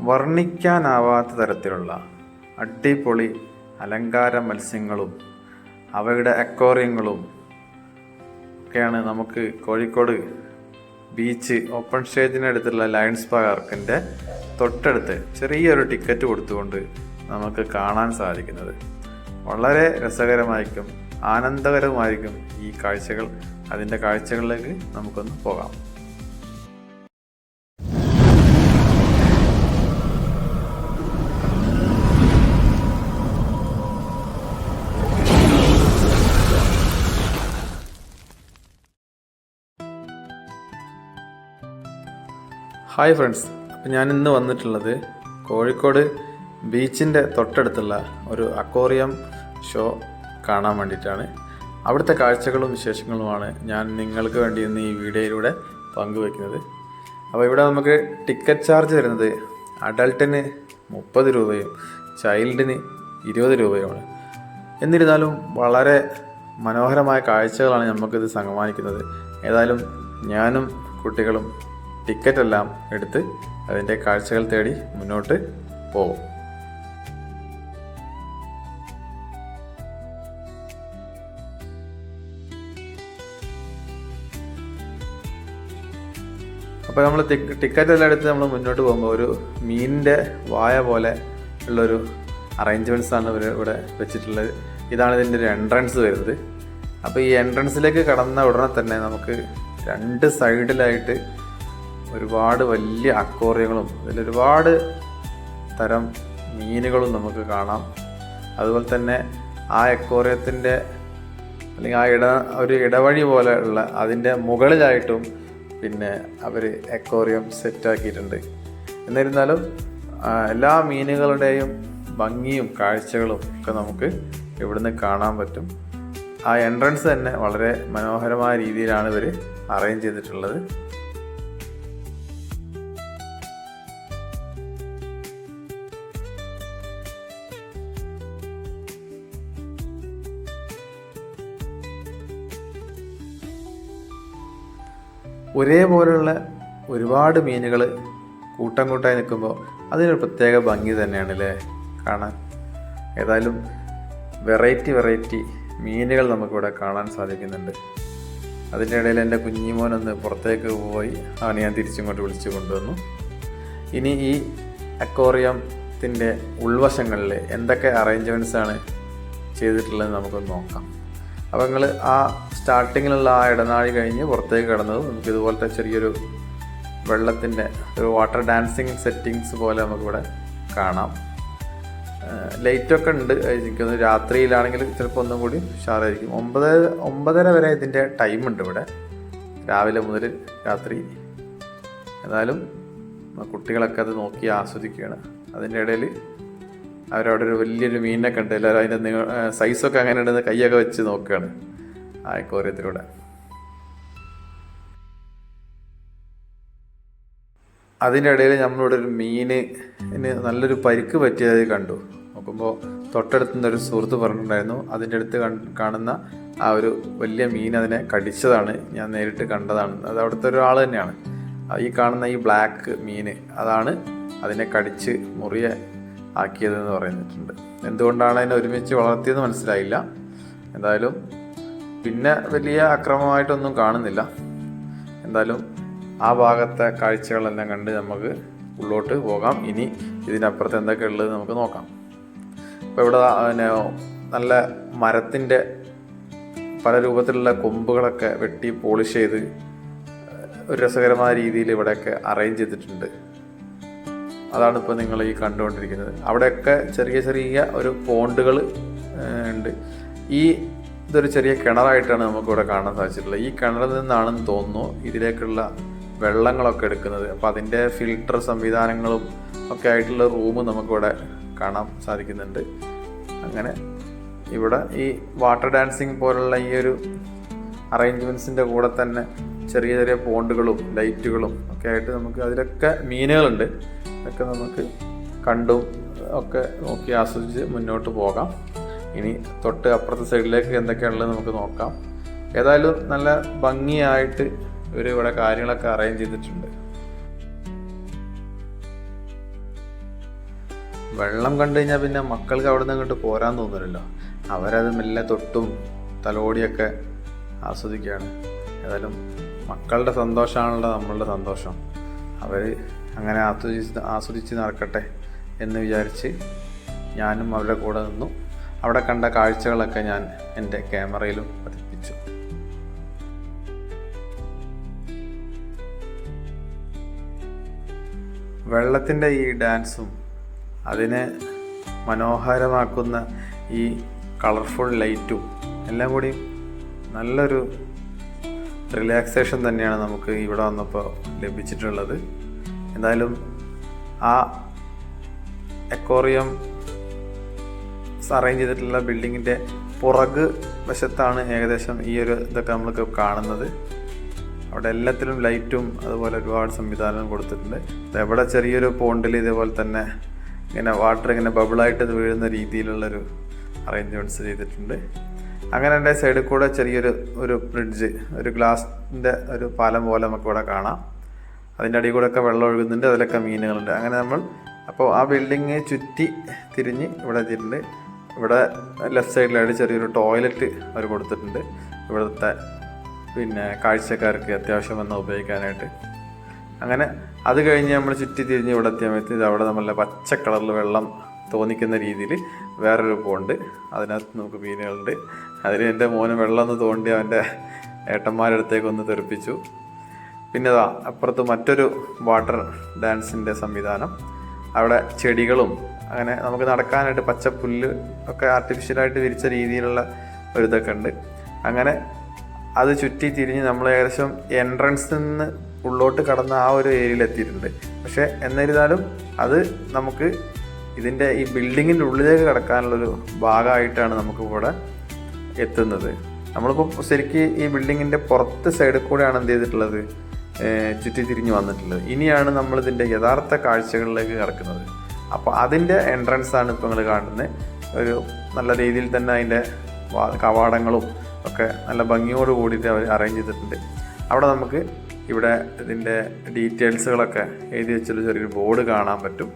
വർണിക്കാനാവാത്ത തരത്തിലുള്ള അടിപൊളി അലങ്കാര മത്സ്യങ്ങളും അവയുടെ അക്വാറിയങ്ങളും ഒക്കെയാണ് നമുക്ക് കോഴിക്കോട് ബീച്ച് ഓപ്പൺ സ്റ്റേജിനടുത്തുള്ള ലയൺസ് പാർക്കിന്റെ തൊട്ടടുത്ത് ചെറിയൊരു ടിക്കറ്റ് കൊടുത്തുകൊണ്ട് നമുക്ക് കാണാൻ സാധിക്കുന്നത്. വളരെ രസകരമായിരിക്കും ആനന്ദകരമായിരിക്കും ഈ കാഴ്ചകൾ. അതിന്റെ കാഴ്ചകളിലേക്ക് നമുക്കൊന്ന് പോകാം. Hi friends. അപ്പം ഞാൻ ഇന്ന് വന്നിട്ടുള്ളത് കോഴിക്കോട് ബീച്ചിന്റെ തൊട്ടടുത്തുള്ള ഒരു അക്വേറിയം ഷോ കാണാൻ വേണ്ടിയിട്ടാണ്. അവിടുത്തെ കാഴ്ചകളും വിശേഷങ്ങളുമാണ് ഞാൻ നിങ്ങൾക്ക് വേണ്ടി ഇന്ന് ഈ വീഡിയോയിലൂടെ പങ്കുവെക്കുന്നത്. അപ്പോൾ ഇവിടെ നമുക്ക് ടിക്കറ്റ് ചാർജ് വരുന്നത് അഡൾട്ടിന് മുപ്പത് രൂപയും ചൈൽഡിന് ഇരുപത് രൂപയുമാണ്. എന്നിരുന്നാലും വളരെ മനോഹരമായ കാഴ്ചകളാണ് നമുക്കിത് സമ്മാനിക്കുന്നത്. ഏതായാലും ഞാനും കുട്ടികളും ടിക്കറ്റ് എല്ലാം എടുത്ത് അതിന്റെ കാഴ്ചകൾ തേടി മുന്നോട്ട് പോകും അപ്പോൾ നമ്മൾ ടിക്കറ്റ് എല്ലാം എടുത്ത് നമ്മൾ മുന്നോട്ട് പോകുമ്പോൾ ഒരു മീനിന്റെ വായ പോലെ ഉള്ളൊരു അറേഞ്ച്മെന്റ്സ് ആണ് ഇവർ ഇവിടെ വെച്ചിട്ടുള്ളത്. ഇതാണ് ഇതിന്റെ ഒരു എൻട്രൻസ് വരുന്നത്. അപ്പോൾ ഈ എൻട്രൻസിലേക്ക് കടന്ന ഉടനെ തന്നെ നമുക്ക് രണ്ട് സൈഡിലായിട്ട് ഒരുപാട് വലിയ അക്വേറിയങ്ങളും അതിലൊരുപാട് തരം മീനുകളും നമുക്ക് കാണാം. അതുപോലെ തന്നെ ആ അക്വേറിയത്തിന്റെ അല്ലെങ്കിൽ ആ ഇട ഒരു ഇടവഴി പോലെ ഉള്ള അതിന്റെ മുകളിലായിട്ടും പിന്നെ അവർ അക്വേറിയം സെറ്റാക്കിയിട്ടുണ്ട് എന്നിരുന്നാലും എല്ലാ മീനുകളുടെയും ഭംഗിയും കാഴ്ചകളും ഒക്കെ നമുക്ക് ഇവിടുന്ന് കാണാൻ പറ്റും. ആ എൻട്രൻസ് തന്നെ വളരെ മനോഹരമായ രീതിയിലാണ് ഇവർ അറേഞ്ച് ചെയ്തിട്ടുള്ളത്. ഒരേപോലുള്ള ഒരുപാട് മീനുകൾ കൂട്ടം കൂട്ടായി നിൽക്കുമ്പോൾ അതിനൊരു പ്രത്യേക ഭംഗി തന്നെയാണ് അല്ലേ കാണാൻ. ഏതായാലും വെറൈറ്റി വെറൈറ്റി മീനുകൾ നമുക്കിവിടെ കാണാൻ സാധിക്കുന്നുണ്ട്. അതിന്റെ ഇടയിൽ എന്റെ കുഞ്ഞിമോനൊന്ന് പുറത്തേക്ക് പോയി അവനെ ഞാൻ തിരിച്ചിങ്ങോട്ട് വിളിച്ചു കൊണ്ടുവന്നു. ഇനി ഈ അക്വേറിയത്തിന്റെ ഉൾവശങ്ങളിൽ എന്തൊക്കെ അറേഞ്ച്മെന്റ്സാണ് ചെയ്തിട്ടുള്ളത് നമുക്കൊന്ന് നോക്കാം. അപ്പോൾ നിങ്ങൾ ആ സ്റ്റാർട്ടിങ്ങിലുള്ള ആ ഇടനാഴി കഴിഞ്ഞ് പുറത്തേക്ക് കിടന്നത് നമുക്ക് ഇതുപോലത്തെ ചെറിയൊരു വെള്ളത്തിന്റെ ഒരു വാട്ടർ ഡാൻസിങ് സെറ്റിങ്സ് പോലെ നമുക്കിവിടെ കാണാം. ലൈറ്റൊക്കെ ഉണ്ട് എനിക്കൊന്ന് രാത്രിയിലാണെങ്കിൽ ചിലപ്പോൾ ഒന്നും കൂടി ഉഷാറായിരിക്കും. ഒമ്പത് ഒമ്പതര വരെ ഇതിന്റെ ടൈം ഉണ്ട് ഇവിടെ. രാവിലെ മുതൽ രാത്രി. എന്നാലും കുട്ടികളൊക്കെ അത് നോക്കി ആസ്വദിക്കുകയാണ്. അതിന്റെ ഇടയിൽ അവരവിടെ ഒരു വലിയൊരു മീനിനെ കണ്ട് എല്ലാവരും അതിന്റെ നീ സൈസൊക്കെ അങ്ങനെ ഉണ്ടെന്ന് കൈയൊക്കെ വെച്ച് നോക്കുകയാണ് ആ കോറിയത്തിലൂടെ അതിന്റെ ഇടയിൽ നമ്മളിവിടെ ഒരു മീന് നല്ലൊരു പരിക്ക് പറ്റിയത് കണ്ടു. നോക്കുമ്പോൾ തൊട്ടടുത്ത് നിന്ന് ഒരു സുഹൃത്ത് പറഞ്ഞിട്ടുണ്ടായിരുന്നു. അതിന്റെ അടുത്ത് കാണുന്ന ആ ഒരു വലിയ മീൻ അതിനെ കടിച്ചതാണ്. ഞാൻ നേരിട്ട് കണ്ടതാണ്. അത് അവിടുത്തെ ഒരാൾ തന്നെയാണ്. ഈ കാണുന്ന ഈ ബ്ലാക്ക് മീന് അതാണ് അതിനെ കടിച്ച് മുറിയെ ആക്കിയതെന്ന് പറയുന്നിട്ടുണ്ട്. എന്തുകൊണ്ടാണ് അതിനെ ഒരുമിച്ച് വളർത്തിയെന്ന് മനസ്സിലായില്ല. എന്തായാലും പിന്നെ വലിയ അക്രമമായിട്ടൊന്നും കാണുന്നില്ല. എന്തായാലും ആ ഭാഗത്തെ കാഴ്ചകളെല്ലാം കണ്ട് നമുക്ക് ഉള്ളോട്ട് പോകാം. ഇനി ഇതിനപ്പുറത്ത് എന്തൊക്കെ ഉള്ളത് നമുക്ക് നോക്കാം. അപ്പോൾ ഇവിടെ പിന്നെ നല്ല മരത്തിന്റെ പല രൂപത്തിലുള്ള കൊമ്പുകളൊക്കെ വെട്ടി പോളിഷ് ചെയ്ത് ഒരു രസകരമായ രീതിയിൽ ഇവിടെയൊക്കെ അറേഞ്ച് ചെയ്തിട്ടുണ്ട്. അതാണ് ഇപ്പോൾ നിങ്ങൾ ഈ കണ്ടുകൊണ്ടിരിക്കുന്നത്. അവിടെയൊക്കെ ചെറിയ ചെറിയ ഒരു പോണ്ടുകൾ ഉണ്ട്. ഈ ഇതൊരു ചെറിയ കിണറായിട്ടാണ് നമുക്കിവിടെ കാണാൻ സാധിച്ചിട്ടുള്ളത്. ഈ കിണറിൽ നിന്നാണെന്ന് തോന്നുന്നു ഇതിലേക്കുള്ള വെള്ളങ്ങളൊക്കെ എടുക്കുന്നത്. അപ്പോൾ അതിന്റെ ഫിൽട്ടർ സംവിധാനങ്ങളും ഒക്കെ ആയിട്ടുള്ള റൂം നമുക്കിവിടെ കാണാൻ സാധിക്കുന്നുണ്ട്. അങ്ങനെ ഇവിടെ ഈ വാട്ടർ ഡാൻസിങ് പോലുള്ള ഈ ഒരു അറേഞ്ച്മെന്റ്സിന്റെ കൂടെ തന്നെ ചെറിയ ചെറിയ പോണ്ടുകളും ലൈറ്റുകളും ഒക്കെ ആയിട്ട് നമുക്ക് അതിലൊക്കെ മീനുകളുണ്ട്. അതൊക്കെ നമുക്ക് കണ്ടും ഒക്കെ നോക്കി ആസ്വദിച്ച് മുന്നോട്ട് പോകാം. ഇനി തൊട്ട് അപ്പുറത്തെ സൈഡിലേക്ക് എന്തൊക്കെയാണുള്ളത് നമുക്ക് നോക്കാം. ഏതായാലും നല്ല ഭംഗിയായിട്ട് ഇവർ ഇവിടെ കാര്യങ്ങളൊക്കെ അറേഞ്ച് ചെയ്തിട്ടുണ്ട്. വെള്ളം കണ്ടു കഴിഞ്ഞാൽ പിന്നെ മക്കൾക്ക് അവിടെ നിന്ന് അങ്ങോട്ട് പോരാൻ തോന്നില്ലല്ലോ അവരത് മെല്ലെ തൊട്ടും തലോടിയൊക്കെ ആസ്വദിക്കുകയാണ്. ഏതായാലും മക്കളുടെ സന്തോഷമാണല്ലോ നമ്മളുടെ സന്തോഷം. അവർ അങ്ങനെ ആസ്വദിച്ച് ആസ്വദിച്ച് നടക്കട്ടെ എന്ന് വിചാരിച്ച് ഞാനും അവരുടെ കൂടെ നിന്നു. അവിടെ കണ്ട കാഴ്ചകളൊക്കെ ഞാൻ എന്റെ ക്യാമറയിലും പതിപ്പിച്ചു. വെള്ളത്തിന്റെ ഈ ഡാൻസും അതിനെ മനോഹരമാക്കുന്ന ഈ കളർഫുൾ ലൈറ്റും എല്ലാം കൂടി നല്ലൊരു റിലാക്സേഷൻ തന്നെയാണ് നമുക്ക് ഇവിടെ വന്നപ്പോൾ ലഭിച്ചിട്ടുള്ളത്. എന്തായാലും ആ എക്കോറിയം അറേഞ്ച് ചെയ്തിട്ടുള്ള ബിൽഡിങ്ങിന്റെ പുറക് വശത്താണ് ഏകദേശം ഈ ഒരു ഇതൊക്കെ നമ്മൾക്ക് കാണുന്നത്. അവിടെ എല്ലാത്തിലും ലൈറ്റും അതുപോലെ ഒരുപാട് സംവിധാനം കൊടുത്തിട്ടുണ്ട്. എവിടെ ചെറിയൊരു പോണ്ടിൽ ഇതേപോലെ തന്നെ ഇങ്ങനെ വാട്ടർ ഇങ്ങനെ ബബിളായിട്ട് വീഴുന്ന രീതിയിലുള്ളൊരു അറേഞ്ച്മെന്റ്സ് ചെയ്തിട്ടുണ്ട്. അങ്ങനെ എന്റെ സൈഡിൽ കൂടെ ചെറിയൊരു ഒരു ബ്രിഡ്ജ് ഒരു ഗ്ലാസിന്റെ ഒരു പാലം പോലെ നമുക്ക് ഇവിടെ കാണാം. അതിന്റെ അടിയിൽ ഒക്കെ വെള്ളം ഒഴുകുന്നുണ്ട് അതിലൊക്കെ മീനുകളുണ്ട്. അങ്ങനെ നമ്മൾ അപ്പോൾ ആ ബിൽഡിങ് ചുറ്റി തിരിഞ്ഞ് ഇവിടെ എത്തിയിട്ടുണ്ട്. ഇവിടെ ലെഫ്റ്റ് സൈഡിലായിട്ട് ചെറിയൊരു ടോയ്ലറ്റ് അവർ കൊടുത്തിട്ടുണ്ട്. ഇവിടുത്തെ പിന്നെ കാഴ്ചക്കാർക്ക് അത്യാവശ്യം വന്ന് ഉപയോഗിക്കാനായിട്ട്. അങ്ങനെ അത് കഴിഞ്ഞ് നമ്മൾ ചുറ്റി തിരിഞ്ഞ് ഇവിടെ എത്തിയപ്പോഴത്തെ ഇത് അവിടെ നമ്മളെ പച്ച കളറിൽ വെള്ളം തോന്നിക്കുന്ന രീതിയിൽ വേറൊരു പോണ്ട് അതിനകത്ത് നമുക്ക് മീനുകളുണ്ട്. അതിൽ എന്റെ മോന് വെള്ളം ഒന്ന് തോണ്ടി അവന്റെ ഏട്ടന്മാരുടെ അടുത്തേക്ക് ഒന്ന് തെറിപ്പിച്ചു. പിന്നെ അതാ അപ്പുറത്ത് മറ്റൊരു വാട്ടർ ഡാൻസിന്റെ സംവിധാനം. അവിടെ ചെടികളും അങ്ങനെ നമുക്ക് നടക്കാനായിട്ട് പച്ചപ്പുല്ല് ഒക്കെ ആർട്ടിഫിഷ്യലായിട്ട് വിരിച്ച രീതിയിലുള്ള ഒരു ഇതൊക്കെ ഉണ്ട്. അങ്ങനെ അത് ചുറ്റി തിരിഞ്ഞ് നമ്മൾ ഏകദേശം എൻട്രൻസിൽ നിന്ന് ഉള്ളോട്ട് കടന്ന ആ ഒരു ഏരിയയിൽ എത്തിയിട്ടുണ്ട്. പക്ഷേ എന്നിരുന്നാലും അത് നമുക്ക് ഇതിന്റെ ഈ ബിൽഡിങ്ങിന്റെ ഉള്ളിലേക്ക് കടക്കാനുള്ളൊരു ഭാഗമായിട്ടാണ് നമുക്ക് ഇവിടെ എത്തുന്നത്. നമ്മളിപ്പോൾ ശരിക്ക് ഈ ബിൽഡിങ്ങിന്റെ പുറത്ത് സൈഡിൽ കൂടെയാണ് എന്ത് ചെയ്തിട്ടുള്ളത്? ചുറ്റിത്തിരിഞ്ഞ് ചുറ്റി തിരിഞ്ഞ് വന്നിട്ടുള്ളത്. ഇനിയാണ് നമ്മളിതിന്റെ യഥാർത്ഥ കാഴ്ചകളിലേക്ക് കിടക്കുന്നത്. അപ്പോൾ അതിന്റെ എൻട്രൻസ് ആണ് ഇപ്പോൾ നിങ്ങൾ കാണുന്നത്. ഒരു നല്ല രീതിയിൽ തന്നെ അതിന്റെ കവാടങ്ങളും ഒക്കെ നല്ല ഭംഗിയോട് കൂടിയിട്ട് അവർ അറേഞ്ച് ചെയ്തിട്ടുണ്ട്. അവിടെ നമുക്ക് ഇവിടെ ഇതിന്റെ ഡീറ്റെയിൽസുകളൊക്കെ എഴുതി വെച്ചൊരു ചെറിയൊരു ബോർഡ് കാണാൻ പറ്റും.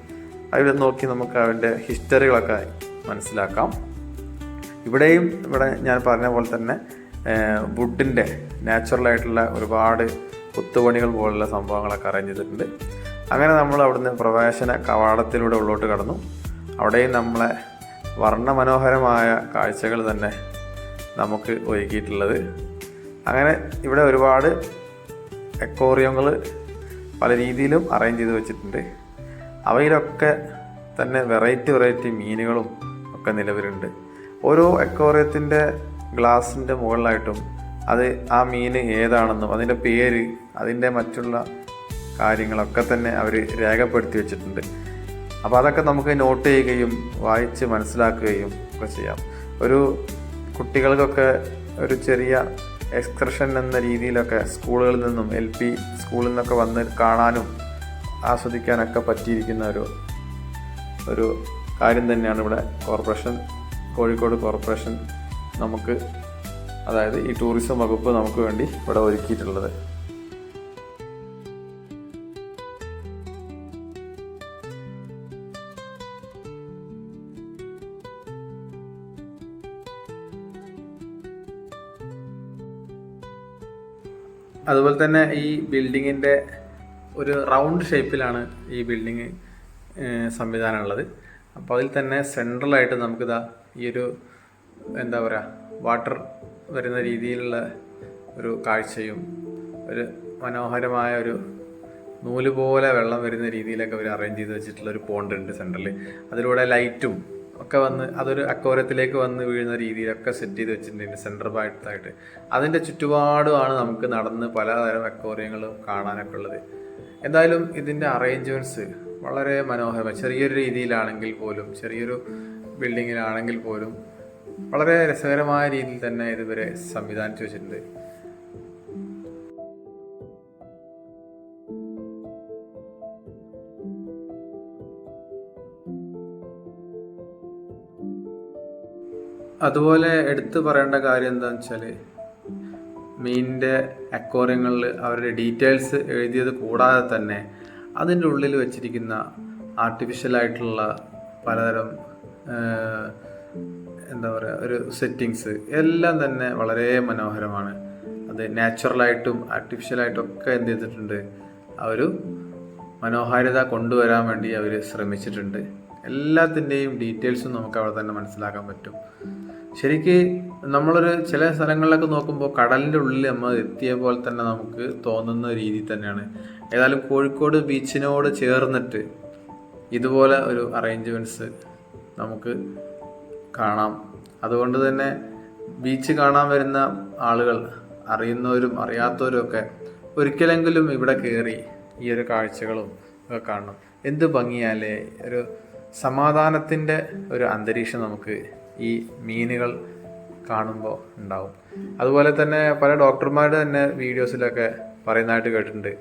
അതിൽ നോക്കി നമുക്ക് അതിന്റെ ഹിസ്റ്ററികളൊക്കെ മനസ്സിലാക്കാം. ഇവിടെയും ഇവിടെ ഞാൻ പറഞ്ഞ പോലെ തന്നെ വുഡിന്റെ നാച്ചുറലായിട്ടുള്ള ഒരുപാട് കുത്തുപണികൾ പോലുള്ള സംഭവങ്ങളൊക്കെ അറേഞ്ച് ചെയ്തിട്ടുണ്ട്. അങ്ങനെ നമ്മൾ അവിടുന്ന് പ്രവേശന കവാടത്തിലൂടെ ഉള്ളോട്ട് കടന്നു. അവിടെയും നമ്മളെ വർണമനോഹരമായ കാഴ്ചകൾ തന്നെ നമുക്ക് ഒരുക്കിയിട്ടുള്ളത്. അങ്ങനെ ഇവിടെ ഒരുപാട് എക്കോറിയങ്ങൾ പല രീതിയിലും അറേഞ്ച് ചെയ്ത് വെച്ചിട്ടുണ്ട്. അവയിലൊക്കെ തന്നെ വെറൈറ്റി വെറൈറ്റി മീനുകളും ഒക്കെ നിലവിലുണ്ട്. ഓരോ അക്വോറിയത്തിന്റെ ഗ്ലാസിന്റെ മുകളിലായിട്ടും അത് ആ മീൻ ഏതാണെന്നും അതിന്റെ പേര് അതിന്റെ മറ്റുള്ള കാര്യങ്ങളൊക്കെ തന്നെ അവർ രേഖപ്പെടുത്തി വെച്ചിട്ടുണ്ട്. അപ്പോൾ അതൊക്കെ നമുക്ക് നോട്ട് ചെയ്യുകയും വായിച്ച് മനസ്സിലാക്കുകയും ഒക്കെ ചെയ്യാം. ഒരു കുട്ടികൾക്കൊക്കെ ഒരു ചെറിയ എക്സ്കർഷൻ എന്ന രീതിയിലൊക്കെ സ്കൂളുകളിൽ നിന്നും എൽ പി സ്കൂളിൽ നിന്നൊക്കെ വന്ന് കാണാനും ആസ്വദിക്കാനൊക്കെ പറ്റിയിരിക്കുന്ന ഒരു ഒരു കാര്യം തന്നെയാണ് ഇവിടെ കോർപ്പറേഷൻ കോഴിക്കോട് കോർപ്പറേഷൻ നമുക്ക് അതായത് ഈ ടൂറിസം വകുപ്പ് നമുക്ക് വേണ്ടി ഇവിടെ ഒരുക്കിയിട്ടുള്ളത്. അതുപോലെ തന്നെ ഈ ബിൽഡിങ്ങിന്റെ ഒരു റൗണ്ട് ഷേപ്പിലാണ് ഈ ബിൽഡിങ് സംവിധാനം ഉള്ളത് അപ്പോൾ അതിൽ തന്നെ സെൻട്രലായിട്ട് നമുക്കിതാ ഈ ഒരു എന്താ പറയുക വാട്ടർ വരുന്ന രീതിയിലുള്ള ഒരു കാഴ്ചയും ഒരു മനോഹരമായ ഒരു നൂൽ പോലെ വെള്ളം വരുന്ന രീതിയിലൊക്കെ അവർ അറേഞ്ച് ചെയ്ത് വെച്ചിട്ടുള്ള ഒരു പോണ്ട് ഉണ്ട് സെന്ററിൽ അതിലൂടെ ലൈറ്റും ഒക്കെ വന്ന് അതൊരു അക്കോരത്തിലേക്ക് വന്ന് വീഴുന്ന രീതിയിലൊക്കെ സെറ്റ് ചെയ്ത് വെച്ചിട്ടുണ്ട് സെന്റർ ഭാഗത്തായിട്ട്. അതിന്റെ ചുറ്റുപാടുമാണ് നമുക്ക് നടന്ന് പലതരം അക്കോറിയങ്ങളും കാണാനൊക്കെ ഉള്ളത്. എന്തായാലും ഇതിന്റെ അറേഞ്ച്മെന്റ്സ് വളരെ മനോഹരമാണ് ചെറിയൊരു രീതിയിലാണെങ്കിൽ പോലും ചെറിയൊരു ബിൽഡിങ്ങിലാണെങ്കിൽ പോലും വളരെ രസകരമായ രീതിയിൽ തന്നെ ഇതുവരെ സംവിധാനിച്ചു വെച്ചിട്ടുണ്ട്. അതുപോലെ എടുത്തു പറയേണ്ട കാര്യം എന്താണെന്ന് വെച്ചാൽ മീനിന്റെ അക്വോറിയങ്ങളിൽ അവരുടെ ഡീറ്റെയിൽസ് എഴുതിയത് കൂടാതെ തന്നെ അതിന്റെ ഉള്ളിൽ വെച്ചിരിക്കുന്ന ആർട്ടിഫിഷ്യലായിട്ടുള്ള പലതരം എന്താ പറയുക ഒരു സെറ്റിങ്സ് എല്ലാം തന്നെ വളരെ മനോഹരമാണ്. അത് നാച്ചുറലായിട്ടും ആർട്ടിഫിഷ്യലായിട്ടും ഒക്കെ എന്ത് ചെയ്തിട്ടുണ്ട് ആ ഒരു മനോഹാരിത കൊണ്ടുവരാൻ വേണ്ടി അവർ ശ്രമിച്ചിട്ടുണ്ട്. എല്ലാത്തിന്റെയും ഡീറ്റെയിൽസും നമുക്ക് അവിടെ തന്നെ മനസ്സിലാക്കാൻ പറ്റും. ശരിക്ക് നമ്മളൊരു ചില സ്ഥലങ്ങളിലൊക്കെ നോക്കുമ്പോൾ കടലിന്റെ ഉള്ളിൽ നമ്മൾ എത്തിയ പോലെ തന്നെ നമുക്ക് തോന്നുന്ന രീതി തന്നെയാണ്. ഏതായാലും കോഴിക്കോട് ബീച്ചിനോട് ചേർന്നിട്ട് ഇതുപോലെ ഒരു അറേഞ്ച്മെന്റ്സ് നമുക്ക് കാണാം. അതുകൊണ്ട് തന്നെ ബീച്ച് കാണാൻ വരുന്ന ആളുകൾ അറിയുന്നവരും അറിയാത്തവരും ഒക്കെ ഒരിക്കലെങ്കിലും ഇവിടെ കയറി ഈ ഒരു കാഴ്ചകളും ഒക്കെ കാണണം. എന്ത് ഭംഗിയാലേ? ഒരു സമാധാനത്തിന്റെ ഒരു അന്തരീക്ഷം നമുക്ക് ഈ മീനുകൾ കാണുമ്പോൾ ഉണ്ടാവും. അതുപോലെ തന്നെ പല ഡോക്ടർമാരുടെ തന്നെ വീഡിയോസിലൊക്കെ പറയുന്നതായിട്ട് കേട്ടിട്ടുണ്ട്.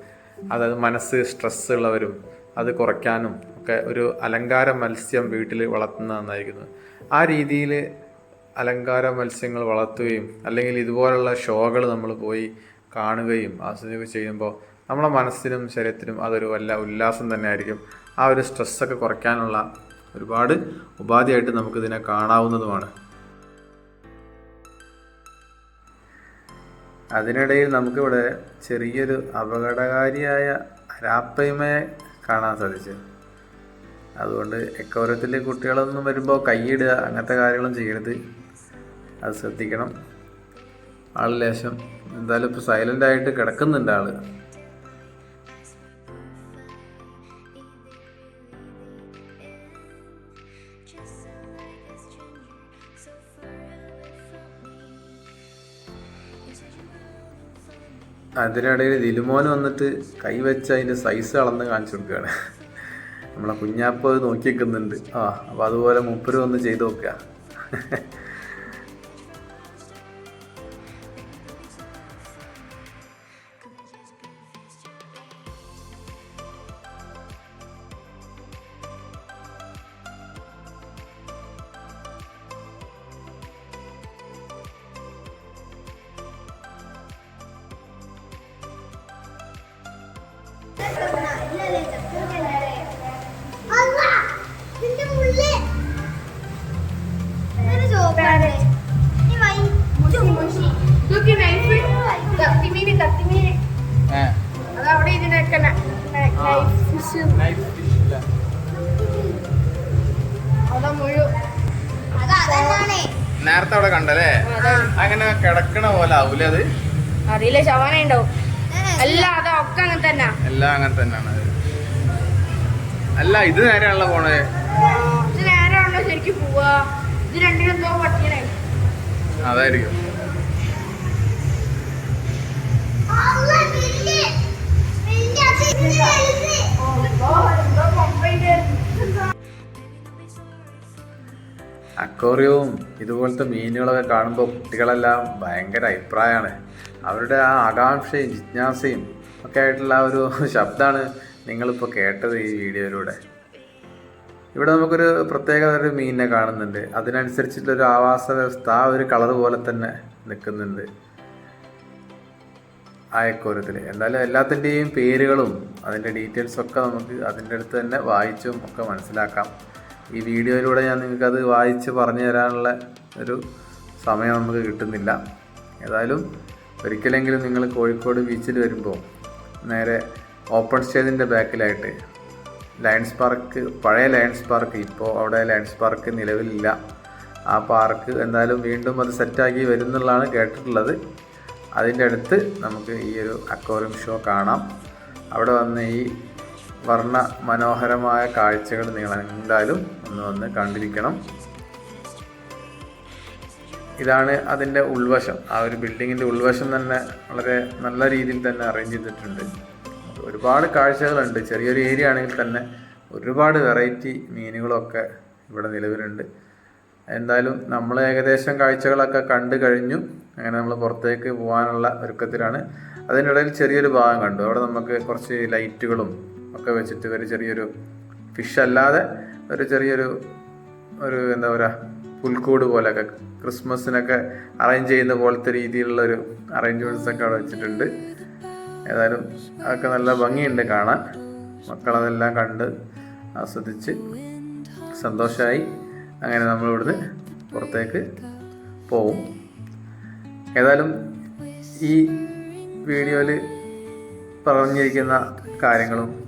അതായത് മനസ്സ് സ്ട്രെസ് ഉള്ളവരും അത് കുറയ്ക്കാനും ഒക്കെ ഒരു അലങ്കാര മത്സ്യം വീട്ടിൽ വളർത്തുന്ന നന്നായിരിക്കുന്നു. ആ രീതിയിൽ അലങ്കാര മത്സ്യങ്ങൾ വളർത്തുകയും അല്ലെങ്കിൽ ഇതുപോലുള്ള ഷോകൾ നമ്മൾ പോയി കാണുകയും ആസ്വദിക്കുകയും ചെയ്യുമ്പോൾ നമ്മുടെ മനസ്സിനും ശരീരത്തിനും അതൊരു വല്ല ഉല്ലാസം തന്നെ ആയിരിക്കും ആ ഒരു സ്ട്രെസ്സൊക്കെ കുറയ്ക്കാനുള്ള ഒരുപാട് ഉപാധിയായിട്ട് നമുക്കിതിനെ കാണാവുന്നതുമാണ്. അതിനിടയിൽ നമുക്കിവിടെ ചെറിയൊരു അപകടകാരിയായ രാപ്പയുമേ കാണാൻ സാധിച്ചു. അതുകൊണ്ട് എക്കോരത്തിൽ കുട്ടികളൊന്നും വരുമ്പോൾ കൈയിടുക അങ്ങനത്തെ കാര്യങ്ങളും ചെയ്യരുത്. അത് ശ്രദ്ധിക്കണം. ആൾ ലേശം എന്തായാലും ഇപ്പോൾ സൈലന്റ് ആയിട്ട് കിടക്കുന്നുണ്ട് ആൾ. അതിനിടയിൽ ദിലുമോൻ വന്നിട്ട് കൈവച്ച് അതിന്റെ സൈസ് അളന്ന് കാണിച്ചു കൊടുക്കുകയാണ്. നമ്മളെ കുഞ്ഞാപ്പ് നോക്കി നിൽക്കുന്നുണ്ട് ആ അപ്പോൾ അതുപോലെ മുപ്പര് വന്ന് ചെയ്ത് നോക്കുക. നേരത്തെ അവിടെ കണ്ടല്ലേ? അങ്ങനെ കിടക്കണ പോലെ ആവൂലേ അത്? അറിയില്ല ശവാന ഉണ്ടാവും അല്ല അതൊക്കെ അങ്ങനെ തന്നെ? എല്ലാം അങ്ങനെ തന്നെയാണ് അല്ല ഇത് നേരെയാണല്ലോ പോണേ ഇത് നേരാണല്ലോ ശരിക്കും പോവാ. ഇത് രണ്ടിനും അതായിരിക്കും. അക്വേറിയവും ഇതുപോലത്തെ മീനുകളൊക്കെ കാണുമ്പോൾ കുട്ടികളെല്ലാം ഭയങ്കര അഭിപ്രായമാണ് അവരുടെ ആ ആകാംക്ഷയും ജിജ്ഞാസയും ഒക്കെ ആയിട്ടുള്ള ഒരു ശബ്ദമാണ് നിങ്ങളിപ്പോൾ കേട്ടത് ഈ വീഡിയോയിലൂടെ. ഇവിടെ നമുക്കൊരു പ്രത്യേക ഒരു മീനിനെ കാണുന്നുണ്ട്. അതിനനുസരിച്ചിട്ടുള്ളൊരു ആവാസ വ്യവസ്ഥ ആ ഒരു കളർ പോലെ തന്നെ നിൽക്കുന്നുണ്ട്. ആ എക്കോരത്തിൽ എന്തായാലും എല്ലാത്തിന്റെയും പേരുകളും അതിന്റെ ഡീറ്റെയിൽസൊക്കെ നമുക്ക് അതിന്റെ അടുത്ത് തന്നെ വായിച്ചും ഒക്കെ മനസ്സിലാക്കാം. ഈ വീഡിയോയിലൂടെ ഞാൻ നിങ്ങൾക്കത് വായിച്ച് പറഞ്ഞു തരാനുള്ള ഒരു സമയം നമുക്ക് കിട്ടുന്നില്ല. ഏതായാലും ഒരിക്കലെങ്കിലും നിങ്ങൾ കോഴിക്കോട് ബീച്ചിൽ വരുമ്പോൾ നേരെ ഓപ്പൺ സ്റ്റേജിന്റെ ബാക്കിലായിട്ട് ലയൺസ് പാർക്ക് പഴയ ലയൺസ് പാർക്ക് ഇപ്പോൾ അവിടെ ലയൺസ് പാർക്ക് നിലവിലില്ല. ആ പാർക്ക് എന്തായാലും വീണ്ടും അത് സെറ്റാക്കി വരുന്നുള്ളതാണ് കേട്ടിട്ടുള്ളത്. അതിന്റെ അടുത്ത് നമുക്ക് ഈ ഒരു അക്വോറിയം ഷോ കാണാം. അവിടെ വന്ന് ഈ വർണ മനോഹരമായ കാഴ്ചകൾ നിങ്ങൾ എന്തായാലും ഒന്ന് വന്ന് കണ്ടിരിക്കണം. ഇതാണ് അതിന്റെ ഉൾവശം. ആ ഒരു ബിൽഡിങ്ങിന്റെ ഉൾവശം തന്നെ വളരെ നല്ല രീതിയിൽ തന്നെ അറേഞ്ച് ചെയ്തിട്ടുണ്ട്. ഒരുപാട് കാഴ്ചകളുണ്ട്. ചെറിയൊരു ഏരിയ ആണെങ്കിൽ തന്നെ ഒരുപാട് വെറൈറ്റി മീനുകളൊക്കെ ഇവിടെ നിലവിലുണ്ട്. എന്തായാലും നമ്മൾ ഏകദേശം കാഴ്ചകളൊക്കെ കണ്ടു കഴിഞ്ഞു. അങ്ങനെ നമ്മൾ പുറത്തേക്ക് പോകാനുള്ള ഒരുക്കത്തിലാണ്. അതിനിടയിൽ ചെറിയൊരു ഭാഗം കണ്ടു. അവിടെ നമുക്ക് കുറച്ച് ലൈറ്റുകളും ഒക്കെ വെച്ചിട്ട് ഒരു ചെറിയൊരു ഫിഷ് അല്ലാതെ ഒരു ചെറിയൊരു ഒരു എന്താ പറയുക പുൽക്കൂട് പോലെയൊക്കെ ക്രിസ്മസിനൊക്കെ അറേഞ്ച് ചെയ്യുന്ന പോലത്തെ രീതിയിലുള്ള ഒരു അറേഞ്ച്മെന്റ്സ് ഒക്കെ അവിടെ വെച്ചിട്ടുണ്ട്. ഏതായാലും അതൊക്കെ നല്ല ഭംഗിയുണ്ട് കാണാൻ. മക്കളതെല്ലാം കണ്ട് ആസ്വദിച്ച് സന്തോഷമായി അങ്ങനെ നമ്മൾ നമ്മളിവിടുന്ന് പുറത്തേക്ക് പോവും. ഏതായാലും ഈ വീഡിയോയിൽ പറഞ്ഞിരിക്കുന്ന കാര്യങ്ങളും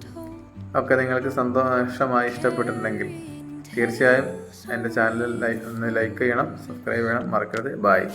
ഒക്കെ നിങ്ങൾക്ക് സന്തോഷമായി ഇഷ്ടപ്പെട്ടിട്ടുണ്ടെങ്കിൽ തീർച്ചയായും എന്റെ ചാനൽ ഒന്ന് ലൈക്ക് ചെയ്യണം സബ്സ്ക്രൈബ് ചെയ്യണം. മറക്കരുത്. ബായ്